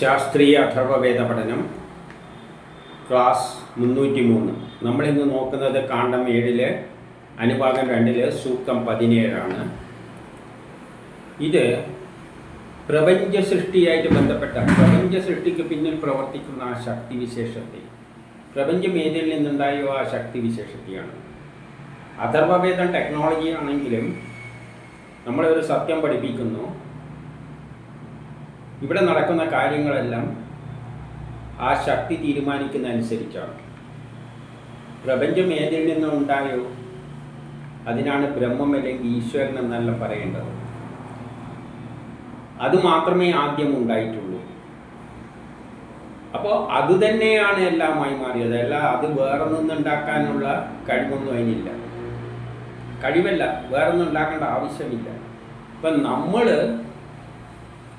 ശാസ്ത്രീയ അഥർവവേദ പഠനം ക്ലാസ് മുന്നൂറ്റി മൂന്ന് നമ്മളിന്ന് നോക്കുന്നത് കാണ്ഡം ഏഴിൽ അനുഭാഗം രണ്ടിൽ സൂക്തം പതിനേഴാണ്. ഇത് പ്രപഞ്ച സൃഷ്ടിയായിട്ട് ബന്ധപ്പെട്ട പ്രപഞ്ച സൃഷ്ടിക്ക് പിന്നിൽ പ്രവർത്തിക്കുന്ന ആ ശക്തിവിശേഷത്തെ. പ്രപഞ്ചം ഏതിൽ നിന്നുണ്ടായോ ആ ശക്തിവിശേഷത്തെയാണ്. അഥർവവേദം ടെക്നോളജി ആണെങ്കിലും നമ്മളെ ഒരു സത്യം പഠിപ്പിക്കുന്നു. ഇവിടെ നടക്കുന്ന കാര്യങ്ങളെല്ലാം ആ ശക്തി തീരുമാനിക്കുന്ന അനുസരിച്ചാണ് പ്രപഞ്ചം ഏതിൽ നിന്നും ഉണ്ടായോ അതിനാണ് ബ്രഹ്മം അല്ലെങ്കിൽ ഈശ്വരൻ എന്നല്ല പറയേണ്ടത്. അത് മാത്രമേ ആദ്യം ഉണ്ടായിട്ടുള്ളൂ. അപ്പോൾ അത് തന്നെയാണ് എല്ലാമായി മാറിയത്. അല്ല അത് വേറെ നിന്നുണ്ടാക്കാനുള്ള കഴിവൊന്നും അതിനില്ല. കഴിവല്ല വേറെ ഒന്നും ഉണ്ടാക്കേണ്ട ആവശ്യമില്ല. ഇപ്പം നമ്മൾ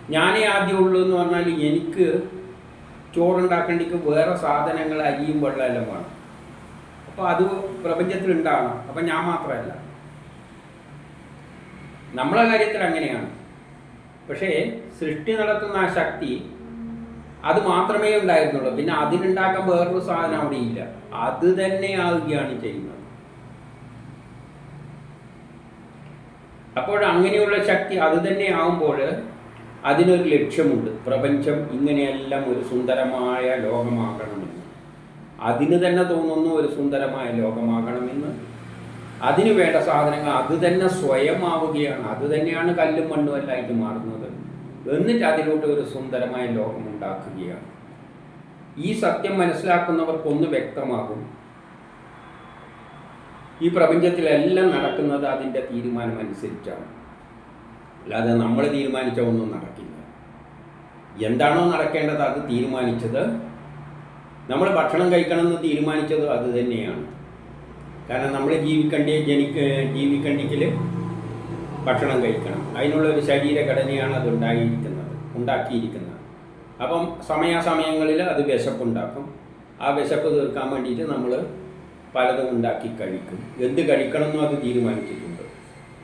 ഞാനേ ആദ്യം ഉള്ളൂ എന്ന് പറഞ്ഞാൽ എനിക്ക് ചോറുണ്ടാക്കേണ്ടിക്ക് വേറെ സാധനങ്ങൾ അരിയും വെള്ളമെല്ലാം വേണം. അപ്പോൾ അത് പ്രപഞ്ചത്തിൽ ഉണ്ടാകണം അപ്പം ഞാൻ മാത്രമല്ല. നമ്മളെ കാര്യത്തിൽ അങ്ങനെയാണ്. പക്ഷേ സൃഷ്ടി നടത്തുന്ന ആ ശക്തി അത് മാത്രമേ ഉണ്ടായിരുന്നുള്ളൂ. പിന്നെ അതിനുണ്ടാക്കാൻ വേറൊരു സാധനം അവിടെ ഇല്ല. അത് തന്നെ ആവുകയാണ് ചെയ്യുന്നത്. അപ്പോൾ അങ്ങനെയുള്ള ശക്തി അത് തന്നെ ആവുമ്പോൾ അതിനൊരു ലക്ഷ്യമുണ്ട്. പ്രപഞ്ചം ഇങ്ങനെയെല്ലാം ഒരു സുന്ദരമായ ലോകമാകണമെന്ന്. അതിന് തന്നെ തോന്നുന്നു ഒരു സുന്ദരമായ ലോകമാകണമെന്ന്. അതിന് വേണ്ട സാധനങ്ങൾ അത് തന്നെ സ്വയമാവുകയാണ്. അത് തന്നെയാണ് കല്ലും മണ്ണും എല്ലായിട്ട് മാറുന്നത്. എന്നിട്ട് അതിലോട്ട് ഒരു സുന്ദരമായ ലോകം ഉണ്ടാക്കുകയാണ്. ഈ സത്യം മനസ്സിലാക്കുന്നവർക്കൊന്ന് വ്യക്തമാകും. ഈ പ്രപഞ്ചത്തിലെല്ലാം നടക്കുന്നത് അതിന്റെ തീരുമാനം അനുസരിച്ചാണ് അല്ലാതെ നമ്മൾ തീരുമാനിച്ച ഒന്നും നടക്കില്ല. എന്താണോ നടക്കേണ്ടത് അത് തീരുമാനിച്ചത് നമ്മൾ ഭക്ഷണം കഴിക്കണമെന്ന് തീരുമാനിച്ചത് അത് തന്നെയാണ്. കാരണം നമ്മൾ ജീവിക്കണ്ടേ ജനിക്ക ജീവിക്കണ്ടെങ്കിൽ ഭക്ഷണം കഴിക്കണം. അതിനുള്ള ഒരു ശരീരഘടനയാണ് അത് ഉണ്ടായിരിക്കുന്നത് ഉണ്ടാക്കിയിരിക്കുന്നത്. അപ്പം സമയാസമയങ്ങളിൽ അത് വിശപ്പുണ്ടാക്കും. ആ വിശപ്പ് തീർക്കാൻ വേണ്ടിയിട്ട് നമ്മൾ പലതും ഉണ്ടാക്കി കഴിക്കും. എന്ത് കഴിക്കണം കഴിക്കണമെന്നും അത് തീരുമാനിച്ചിട്ടുണ്ട്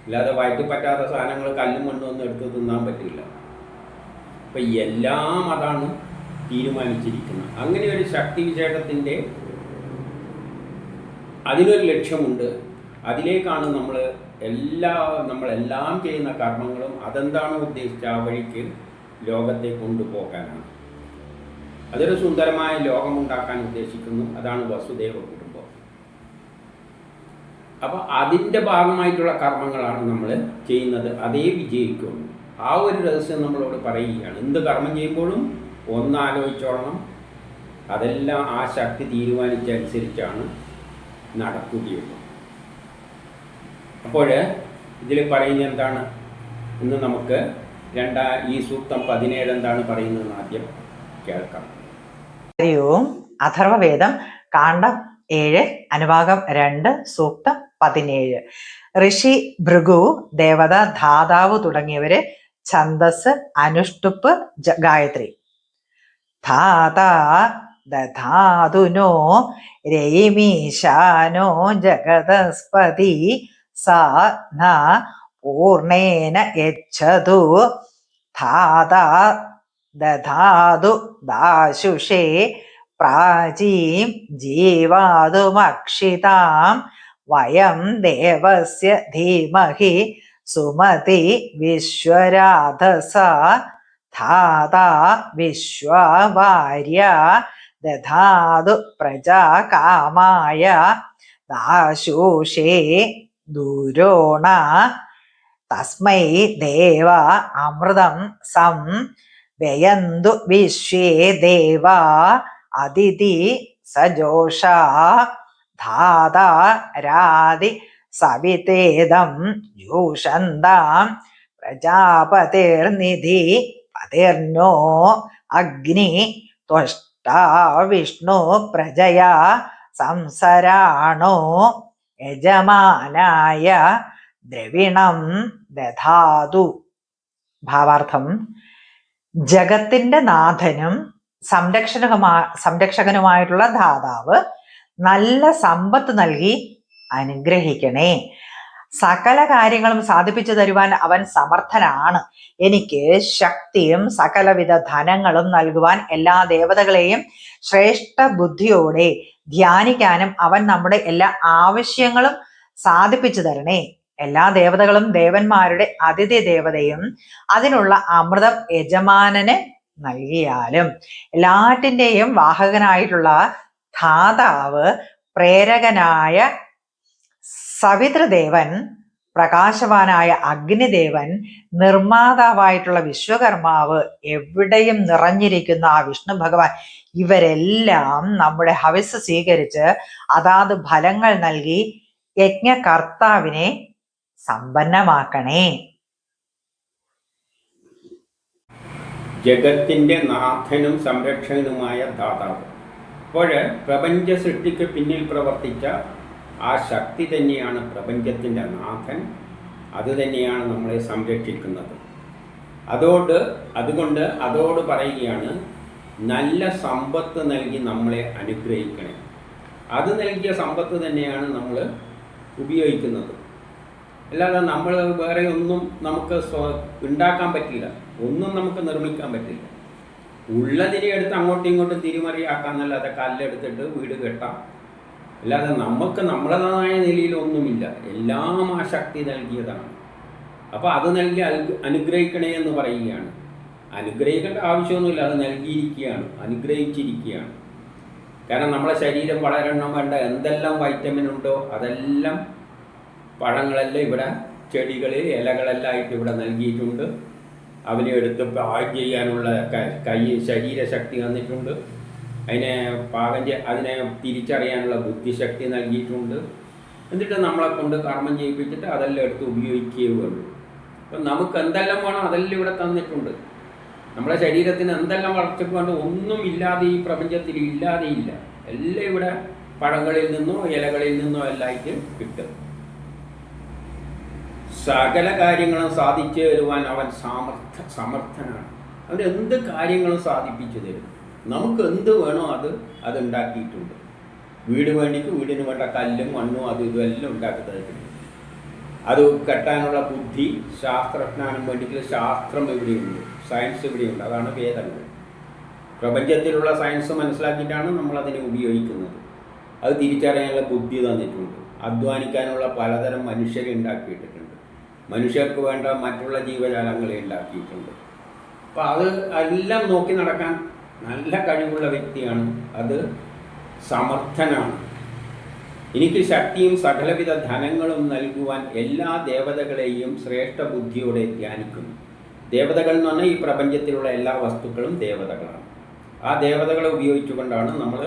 അല്ലാതെ വയറ്റി പറ്റാത്ത സാധനങ്ങൾ കല്ലും മണ്ണും ഒന്നും എടുത്ത് തിന്നാൻ പറ്റില്ല. അപ്പം എല്ലാം അതാണ് തീരുമാനിച്ചിരിക്കുന്നത്. അങ്ങനെ ഒരു ശക്തി വിശേഷത്തിന്റെ അതിനൊരു ലക്ഷ്യമുണ്ട്. അതിലേക്കാണ് നമ്മൾ എല്ലാ നമ്മളെല്ലാം ചെയ്യുന്ന കർമ്മങ്ങളും അതെന്താണോ ഉദ്ദേശിച്ച ആ വഴിക്ക് ലോകത്തെ കൊണ്ടുപോകാനാണ്. അതൊരു സുന്ദരമായ ലോകമുണ്ടാക്കാൻ ഉദ്ദേശിക്കുന്നു. അതാണ് വസുദേവ അപ്പോൾ അതിന്റെ ഭാഗമായിട്ടുള്ള കർമ്മങ്ങളാണ് നമ്മൾ ചെയ്യുന്നത്. അതേ വിജയിക്കുള്ളൂ ആ ഒരു രഹസ്യം നമ്മളോട് പറയുകയാണ്. എന്ത് കർമ്മം ചെയ്യുമ്പോഴും ഒന്നാലോചിച്ചോളണം. അതെല്ലാം ആ ശക്തി തീരുമാനിച്ചനുസരിച്ചാണ് നടക്കുകയുള്ളൂ. അപ്പോൾ ഇതിൽ പറയുന്നത് എന്താണ്? ഇന്ന് നമുക്ക് രണ്ടാ ഈ സൂക്തം പതിനേഴ് എന്താണ് പറയുന്നത് ആദ്യം കേൾക്കാം. ഓം അഥർവവേദം കാണ്ഡം ഏഴ് അനുഭാഗം രണ്ട് സൂക്തം പതിനേഴ്. ഋഷി ഭൃഗു ദേവത ധാതാവ് തുടങ്ങിയവര് ഛന്ദസ് അനുഷ്ടുപ്പ് ഗായത്രി. ധാതാ ദധാതുനോ ജഗതസ്പതി സാ ന പൂർണേന യച്ഛതു ധാതാ ദധാതു ദാശുഷേ പ്രാചീം ജീവാതുമക്ഷിതാം വയം ദേവസ്യ ധീമഹി സുമതി വിശ്വരാധസ ധാതാ വിശ്വവാര്യ ദധാതു പ്രജാകാമായ ദാശൂഷേ ദൂരോണ തസ്മൈ ദേവ അമൃതം സം വ്യയന്തു വിശ്വേ ദേവ അതിഥി സജോഷ ധാതാ രാതി സവിതേദം ജൂഷന്താം പ്രജാപതിർനിധി പതിർനോ അഗ്നി ത്വഷ്ടാ വിഷ്ണു പ്രജയാ സംസരാണോ യജമാനായ ദ്രവിണം ദധാതു. ഭാവാർത്ഥം. ജഗത്തിന്റെ നാഥനും സംരക്ഷകനുമാ സംരക്ഷകനുമായിട്ടുള്ള ധാതാവ് നല്ല സമ്പത്ത് നൽകി അനുഗ്രഹിക്കണേ. സകല കാര്യങ്ങളും സാധിപ്പിച്ചു തരുവാൻ അവൻ സമർത്ഥനാണ്. എനിക്ക് ശക്തിയും സകലവിധ ധനങ്ങളും നൽകുവാൻ എല്ലാ ദേവതകളെയും ശ്രേഷ്ഠ ബുദ്ധിയോടെ ധ്യാനിക്കാനും അവൻ നമ്മുടെ എല്ലാ ആവശ്യങ്ങളും സാധിപ്പിച്ചു തരണേ. എല്ലാ ദേവതകളും ദേവന്മാരുടെ അതിഥി ദേവതയും അതിനുള്ള അമൃതം യജമാനന് നൽകിയാലും എല്ലാറ്റിന്റെയും വാഹകനായിട്ടുള്ള ധാതാവ് പ്രേരകനായ സവിതൃദേവൻ പ്രകാശവാനായ അഗ്നിദേവൻ നിർമ്മാതാവായിട്ടുള്ള വിശ്വകർമാവ് എവിടെയും നിറഞ്ഞിരിക്കുന്ന ആ വിഷ്ണു ഭഗവാൻ. ഇവരെല്ലാം നമ്മുടെ ഹവിസ് സ്വീകരിച്ച് അതാത് ഫലങ്ങൾ നൽകി യജ്ഞകർത്താവിനെ സമ്പന്നമാക്കണേ. ജഗത്തിന്റെ നാഥനും സംരക്ഷകനുമായ ദാതാവ് അപ്പോൾ പ്രപഞ്ച സൃഷ്ടിക്ക് പിന്നിൽ പ്രവർത്തിച്ച ആ ശക്തി തന്നെയാണ് പ്രപഞ്ചത്തിന്റെ നാഥൻ. അതുതന്നെയാണ് നമ്മളെ സംരക്ഷിക്കുന്നത്. അതോട് അതുകൊണ്ട് അതോട് പറയുകയാണ് നല്ല സമ്പത്ത് നൽകി നമ്മളെ അനുഗ്രഹിക്കണേ. അത് നൽകിയ സമ്പത്ത് തന്നെയാണ് നമ്മൾ ഉപയോഗിക്കുന്നത്. അല്ലാതെ നമ്മൾ വേറെ ഒന്നും നമുക്ക് ഉണ്ടാക്കാൻ പറ്റില്ല. ഒന്നും നമുക്ക് നിർമ്മിക്കാൻ പറ്റില്ല. ഉള്ളതിനെ എടുത്ത് അങ്ങോട്ടും ഇങ്ങോട്ടും തിരിമറിയാക്കാന്നല്ലാതെ കല്ലെടുത്തിട്ട് വീട് കെട്ടാം. അല്ലാതെ നമുക്ക് നമ്മളതായ നിലയിലൊന്നുമില്ല. എല്ലാം ആ ശക്തി നൽകിയതാണ്. അപ്പോൾ അത് നൽകി അനുഗ്രഹിക്കണേ എന്ന് പറയുകയാണ്. അനുഗ്രഹിക്കേണ്ട ആവശ്യമൊന്നുമില്ല അത് നൽകിയിരിക്കുകയാണ് അനുഗ്രഹിച്ചിരിക്കുകയാണ്. കാരണം നമ്മളെ ശരീരം വളരണം വേണ്ട എന്തെല്ലാം വൈറ്റമിൻ ഉണ്ടോ അതെല്ലാം പഴങ്ങളെല്ലാം ഇവിടെ ചെടികളിൽ ഇലകളെല്ലാം ആയിട്ട് ഇവിടെ നൽകിയിട്ടുണ്ട്. അവനെ എടുത്ത് പാകം ചെയ്യാനുള്ള ക- ശരീരശക്തി തന്നിട്ടുണ്ട്. അതിനെ പാകം അതിനെ തിരിച്ചറിയാനുള്ള ബുദ്ധിശക്തി നൽകിയിട്ടുണ്ട്. എന്നിട്ട് നമ്മളെ കൊണ്ട് കർമ്മം ചെയ്യിപ്പിച്ചിട്ട് അതെല്ലാം എടുത്ത് ഉപയോഗിക്കുകയേ ഉള്ളൂ. അപ്പം നമുക്ക് എന്തെല്ലാം വേണം അതെല്ലാം ഇവിടെ തന്നിട്ടുണ്ട്. നമ്മുടെ ശരീരത്തിന് എന്തെല്ലാം വളർച്ചയ്ക്ക് വേണ്ട ഒന്നും ഇല്ലാതെ ഈ പ്രപഞ്ചത്തിൽ ഇല്ലാതെ ഇല്ല എല്ലാം ഇവിടെ പഴങ്ങളിൽ നിന്നോ ഇലകളിൽ നിന്നോ എല്ലായിട്ട് കിട്ടും. സകല കാര്യങ്ങളും സാധിച്ചു തരുവാൻ അവൻ സമർത്ഥ സമർത്ഥനാണ്. അവൻ എന്ത് കാര്യങ്ങളും സാധിപ്പിച്ചു തരും. നമുക്ക് എന്ത് വേണോ അത് അത് ഉണ്ടാക്കിയിട്ടുണ്ട് വീട് വേണ്ടിക്ക് വീടിന് വേണ്ട കല്ലും മണ്ണും അതും ഇതും എല്ലാം ഉണ്ടാക്കി തരുന്നുണ്ട് അത് കെട്ടാനുള്ള ബുദ്ധി ശാസ്ത്രജ്ഞാനം വേണ്ടിക്ക് ശാസ്ത്രം ഇവിടെയുണ്ട്. സയൻസ് ഇവിടെയുണ്ട്. അതാണ് വേദങ്ങൾ. പ്രപഞ്ചത്തിലുള്ള സയൻസ് മനസ്സിലാക്കിയിട്ടാണ് നമ്മൾ അതിനെ ഉപയോഗിക്കുന്നത്. അത് തിരിച്ചറിയാനുള്ള ബുദ്ധി തന്നിട്ടുണ്ട്. അധ്വാനിക്കാനുള്ള പലതരം മനുഷ്യരെ ഉണ്ടാക്കിയിട്ടുണ്ട്. മനുഷ്യർക്ക് വേണ്ട മറ്റുള്ള ജീവജാലങ്ങളെ ഉണ്ടാക്കിയിട്ടുണ്ട്. അപ്പോൾ അത് എല്ലാം നോക്കി നടക്കാൻ നല്ല കഴിവുള്ള വ്യക്തിയാണ്. അത് സമർത്ഥനാണ്. എനിക്ക് ശക്തിയും സകലവിധ ധനങ്ങളും നൽകുവാൻ എല്ലാ ദേവതകളെയും ശ്രേഷ്ഠ ബുദ്ധിയോടെ ധ്യാനിക്കുന്നു. ദേവതകൾ എന്ന് പറഞ്ഞാൽ ഈ പ്രപഞ്ചത്തിലുള്ള എല്ലാ വസ്തുക്കളും ദേവതകളാണ്. ആ ദേവതകളെ ഉപയോഗിച്ചുകൊണ്ടാണ് നമ്മൾ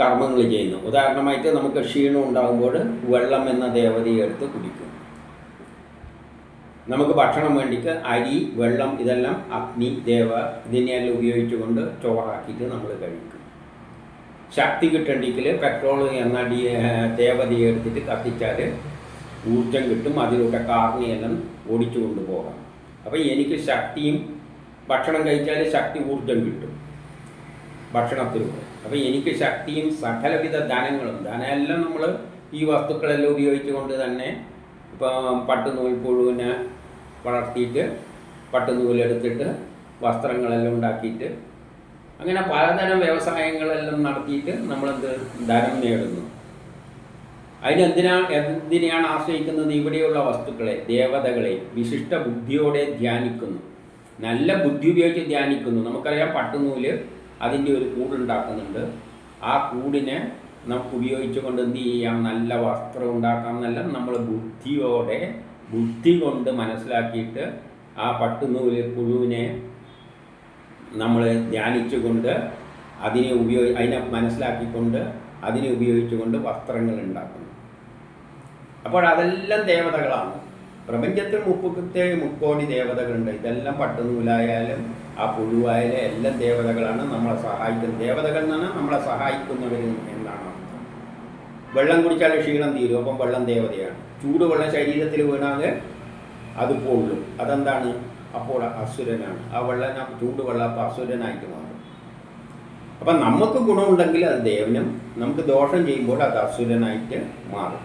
കർമ്മങ്ങൾ ചെയ്യുന്നത്. ഉദാഹരണമായിട്ട് നമുക്ക് ക്ഷീണം ഉണ്ടാകുമ്പോൾ വെള്ളം എന്ന ദേവതയെ എടുത്ത് കുടിക്കും. നമുക്ക് ഭക്ഷണം വേണ്ടിക്ക് അരി വെള്ളം ഇതെല്ലാം അഗ്നി ദേവ ഇതിനെയെല്ലാം ഉപയോഗിച്ചുകൊണ്ട് ചോറാക്കിയിട്ട് നമ്മൾ കഴിക്കും. ശക്തി കിട്ടണ്ടെങ്കിൽ പെട്രോൾ എന്ന ഡി ദേവതയെ എടുത്തിട്ട് കത്തിച്ചാൽ ഊർജം കിട്ടും. അതിലൂടെ കാർണിയെല്ലാം ഓടിച്ചു കൊണ്ടുപോകാം. അപ്പോൾ എനിക്ക് ശക്തിയും ഭക്ഷണം കഴിച്ചാൽ ശക്തി ഊർജം കിട്ടും ഭക്ഷണത്തിലൂടെ. അപ്പോൾ എനിക്ക് ശക്തിയും സകലവിധ ധനങ്ങളും ധനമെല്ലാം നമ്മൾ ഈ വസ്തുക്കളെല്ലാം ഉപയോഗിച്ചുകൊണ്ട് തന്നെ ഇപ്പം പുഴുവിനെ വളർത്തിയിട്ട് പട്ടുനൂലെടുത്തിട്ട് വസ്ത്രങ്ങളെല്ലാം ഉണ്ടാക്കിയിട്ട് അങ്ങനെ പലതരം വ്യവസായങ്ങളെല്ലാം നടത്തിയിട്ട് നമ്മളെന്ത് ധനം നേടുന്നു. അതിനെന്തിനാണ് എന്തിനെയാണ് ആശ്രയിക്കുന്നത്? ഇവിടെയുള്ള വസ്തുക്കളെ ദേവതകളെ വിശിഷ്ട ബുദ്ധിയോടെ ധ്യാനിക്കുന്നു. നല്ല ബുദ്ധി ഉപയോഗിച്ച് ധ്യാനിക്കുന്നു. നമുക്കറിയാം പട്ടുനൂൽ അതിന്റെ ഒരു കൂടുണ്ടാക്കുന്നുണ്ട്. ആ കൂടിനെ ഉപയോഗിച്ചുകൊണ്ട് എന്ത് ചെയ്യാം? നല്ല വസ്ത്രം ഉണ്ടാക്കാം എന്നെല്ലാം നമ്മൾ ബുദ്ധിയോടെ ബുദ്ധി കൊണ്ട് മനസ്സിലാക്കിയിട്ട് ആ പട്ടുനൂൽ പുഴുവിനെ നമ്മൾ ധ്യാനിച്ചുകൊണ്ട് അതിനെ ഉപയോഗി അതിനെ മനസ്സിലാക്കിക്കൊണ്ട് അതിനെ ഉപയോഗിച്ചുകൊണ്ട് വസ്ത്രങ്ങൾ ഉണ്ടാക്കുന്നു. അപ്പോൾ അതെല്ലാം ദേവതകളാണ്. പ്രപഞ്ചത്തിൽ മുപ്പത്തെ മുക്കോടി ദേവതകളുണ്ട്. ഇതെല്ലാം പട്ടുനൂലായാലും ആ പുഴുവായാലും എല്ലാം ദേവതകളാണ് നമ്മളെ സഹായിക്കുന്നത്. ദേവതകൾ എന്ന് പറഞ്ഞാൽ നമ്മളെ സഹായിക്കുന്നവർ എന്നാണ് വെള്ളം കുടിച്ചാൽ ക്ഷീണം തീരും അപ്പം വെള്ളം ദേവതയാണ്. ചൂടുവെള്ളം ശരീരത്തിൽ വീണാൽ അത് പൊള്ളും. അതെന്താണ്? അപ്പോൾ അസുരനാണ്. ആ വെള്ളം ചൂട് ചൂടുവെള്ളം അപ്പോൾ അസുരനായിട്ട് മാറും. അപ്പം നമുക്ക് ഗുണമുണ്ടെങ്കിൽ അത് ദേവനും നമുക്ക് ദോഷം ചെയ്യുമ്പോൾ അത് അസുരനായിട്ട് മാറും.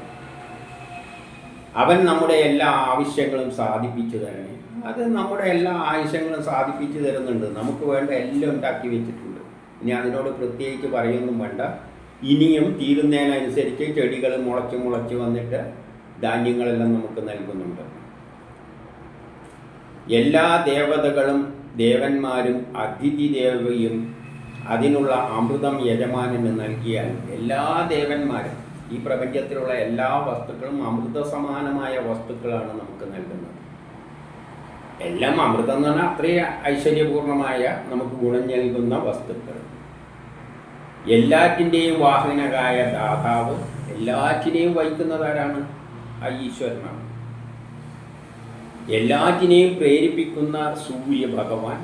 അവൻ നമ്മുടെ എല്ലാ ആവശ്യങ്ങളും സാധിപ്പിച്ചു തരണേ അത് നമ്മുടെ എല്ലാ ആവശ്യങ്ങളും സാധിപ്പിച്ചു തരുന്നുണ്ട്. നമുക്ക് വേണ്ട എല്ലാം ഉണ്ടാക്കി വെച്ചിട്ടുണ്ട്. ഇനി അതിനോട് പ്രത്യേകിച്ച് പറയൊന്നും വേണ്ട. ഇനിയും തീരുന്നതിനനുസരിച്ച് ചെടികൾ മുളച്ച് മുളച്ച് വന്നിട്ട് ധാന്യങ്ങളെല്ലാം നമുക്ക് നൽകുന്നുണ്ട്. എല്ലാ ദേവതകളും ദേവന്മാരും അതിഥി ദേവയും അതിനുള്ള അമൃതം യജമാനന് നൽകിയാൽ എല്ലാ ദേവന്മാരും ഈ പ്രപഞ്ചത്തിലുള്ള എല്ലാ വസ്തുക്കളും അമൃത സമാനമായ വസ്തുക്കളാണ് നമുക്ക് നൽകുന്നത്. എല്ലാം അമൃതം എന്ന് പറഞ്ഞാൽ അത്രയും ഐശ്വര്യപൂർണമായ നമുക്ക് ഗുണം നൽകുന്ന വസ്തുക്കൾ. എല്ലാറ്റിന്റെയും വാഹനകായ ദാതാവ് എല്ലാറ്റിനെയും വഹിക്കുന്നതാരാണ് ആ ഈശ്വരനാണ്. എല്ലാറ്റിനെയും പ്രേരിപ്പിക്കുന്ന സൂര്യ ഭഗവാൻ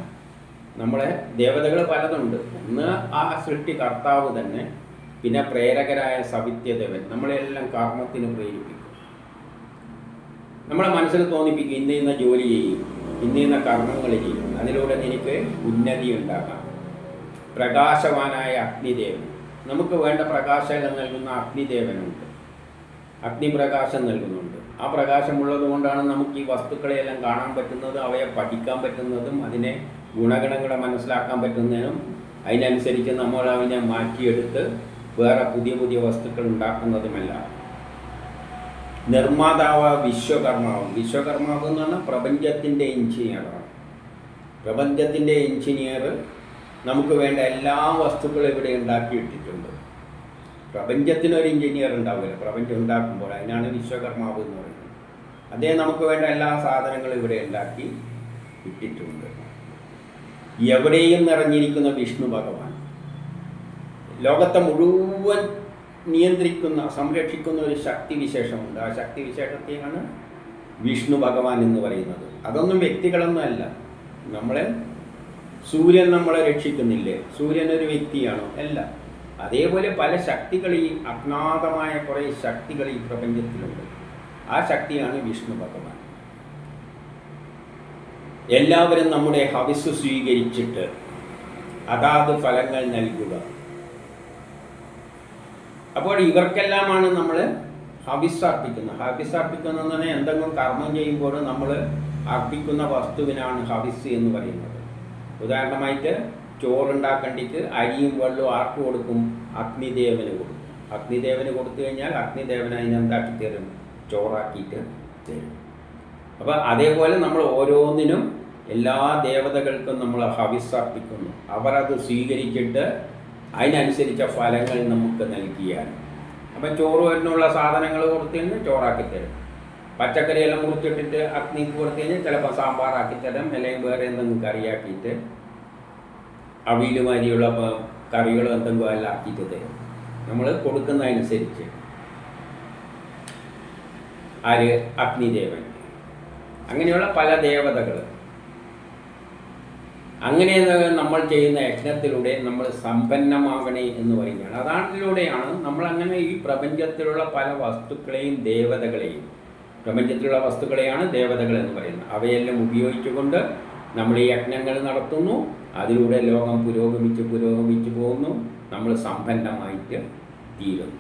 നമ്മളെ ദേവതകൾ പലതുണ്ട്. ഒന്ന് ആ സൃഷ്ടി കർത്താവ് തന്നെ പിന്നെ പ്രേരകരായ സവിത്യദേവൻ നമ്മളെല്ലാം കർമ്മത്തിന് പ്രേരിപ്പിക്കും. നമ്മളെ മനസ്സിൽ തോന്നിപ്പിക്കും ഇന്ന ഇന്ന ജോലി ചെയ്യും ഇന്ന ഇന്ന കർമ്മങ്ങൾ ചെയ്യും. അതിലൂടെ നിനക്ക് ഉന്നതി ഉണ്ടാകാം പ്രകാശവാനായ അഗ്നിദേവൻ. നമുക്ക് വേണ്ട പ്രകാശം നൽകുന്ന അഗ്നിദേവനുണ്ട്. അഗ്നിപ്രകാശം നൽകുന്നുണ്ട്. ആ പ്രകാശമുള്ളത് കൊണ്ടാണ് നമുക്ക് ഈ വസ്തുക്കളെയെല്ലാം കാണാൻ പറ്റുന്നത് അവയെ പഠിക്കാൻ പറ്റുന്നതും അതിനെ ഗുണഗണങ്ങളെ മനസ്സിലാക്കാൻ പറ്റുന്നതിനും അതിനനുസരിച്ച് നമ്മൾ അതിനെ മാറ്റിയെടുത്ത് വേറെ പുതിയ പുതിയ വസ്തുക്കൾ ഉണ്ടാക്കുന്നതുമല്ല. നിർമ്മാതാവ് വിശ്വകർമാവ്. വിശ്വകർമാവ് എന്ന് പറഞ്ഞാൽ പ്രപഞ്ചത്തിന്റെ എഞ്ചിനീയറാണ്. പ്രപഞ്ചത്തിന്റെ എഞ്ചിനീയർ നമുക്ക് വേണ്ട എല്ലാ വസ്തുക്കളും ഇവിടെ ഉണ്ടാക്കിയിട്ടിട്ടുണ്ട് പ്രപഞ്ചത്തിനൊരു എഞ്ചിനീയർ ഉണ്ടാവില്ല. പ്രപഞ്ചം ഉണ്ടാക്കുമ്പോൾ അതിനാണ് വിശ്വകർമാവ് എന്ന് പറയുന്നത്. അദ്ദേഹം നമുക്ക് വേണ്ട എല്ലാ സാധനങ്ങളും ഇവിടെ ഉണ്ടാക്കി ഇട്ടിട്ടുണ്ട്. എവിടെയും നിറഞ്ഞിരിക്കുന്ന വിഷ്ണു ഭഗവാൻ. ലോകത്തെ മുഴുവൻ നിയന്ത്രിക്കുന്ന സംരക്ഷിക്കുന്ന ഒരു ശക്തി വിശേഷമുണ്ട്. ആ ശക്തി വിശേഷത്തെയാണ് വിഷ്ണു ഭഗവാൻ എന്ന് പറയുന്നത്. അതൊന്നും വ്യക്തികളൊന്നും അല്ല. നമ്മളെ സൂര്യൻ നമ്മളെ രക്ഷിക്കുന്നില്ലേ? സൂര്യൻ ഒരു വ്യക്തിയാണോ? അല്ല. അതേപോലെ പല ശക്തികൾ ഈ അജ്ഞാതമായ കുറേ ശക്തികൾ ഈ പ്രപഞ്ചത്തിലുണ്ട്. ആ ശക്തിയാണ് വിഷ്ണു ഭഗവാൻ. എല്ലാവരും നമ്മുടെ ഹവിസ് സ്വീകരിച്ചിട്ട് അതാത് ഫലങ്ങൾ നൽകുക. അപ്പോൾ ഇവർക്കെല്ലാമാണ് നമ്മൾ ഹവിസ് അർപ്പിക്കുന്നത്. ഹവിസ് അർപ്പിക്കുന്നതെന്ന് പറഞ്ഞാൽ എന്തെങ്കിലും കർമ്മം ചെയ്യുമ്പോൾ നമ്മൾ അർപ്പിക്കുന്ന വസ്തുവിനാണ് ഹവിസ് എന്ന് പറയുന്നത്. ഉദാഹരണമായിട്ട് ചോറുണ്ടാക്കണ്ടിക്ക് അരിയും വെള്ളവും ആർക്ക് കൊടുക്കും? അഗ്നിദേവന് കൊടുക്കും. അഗ്നിദേവന് കൊടുത്തു കഴിഞ്ഞാൽ അഗ്നിദേവൻ അതിനെന്താക്കി തരും? ചോറാക്കിയിട്ട് തരും. അപ്പോൾ അതേപോലെ നമ്മൾ ഓരോന്നിനും എല്ലാ ദേവതകൾക്കും നമ്മൾ ഹവിസ് അർപ്പിക്കുന്നു. അവരത് സ്വീകരിച്ചിട്ട് അതിനനുസരിച്ച ഫലങ്ങൾ നമുക്ക് നൽകിയാൽ. അപ്പം ചോറ് വരുന്നുള്ള സാധനങ്ങൾ കൊടുത്തു കഴിഞ്ഞാൽ ചോറാക്കി തരും. പച്ചക്കറിയെല്ലാം മുറിച്ചിട്ടിട്ട് അഗ്നിക്ക് കൊടുത്തു കഴിഞ്ഞാൽ ചിലപ്പോൾ സാമ്പാറാക്കി തരും അല്ലെങ്കിൽ വേറെ എന്തെങ്കിലും കറിയാക്കിയിട്ട് അവിയിൽ മാതിരിയുള്ള കറികളും എന്തെങ്കിലും എല്ലാം ആക്കിയിട്ട് തരും. നമ്മൾ കൊടുക്കുന്നതനുസരിച്ച്. ആര്? അഗ്നിദേവൻ. അങ്ങനെയുള്ള പല ദേവതകൾ അങ്ങനെ നമ്മൾ ചെയ്യുന്ന യജ്ഞത്തിലൂടെ നമ്മൾ സമ്പന്നമാകണേ എന്ന് പറയുകയാണ് അതാണിലൂടെയാണ് നമ്മൾ അങ്ങനെ ഈ പ്രപഞ്ചത്തിലുള്ള പല വസ്തുക്കളെയും ദേവതകളെയും പ്രപഞ്ചത്തിലുള്ള വസ്തുക്കളെയാണ് ദേവതകൾ എന്ന് പറയുന്നത്. അവയെല്ലാം ഉപയോഗിച്ചുകൊണ്ട് നമ്മൾ ഈ യജ്ഞങ്ങൾ നടത്തുന്നു. അതിലൂടെ ലോകം പുരോഗമിച്ച് പുരോഗമിച്ച് പോകുന്നു. നമ്മൾ സമ്പന്നമായിട്ട് തീരുന്നു.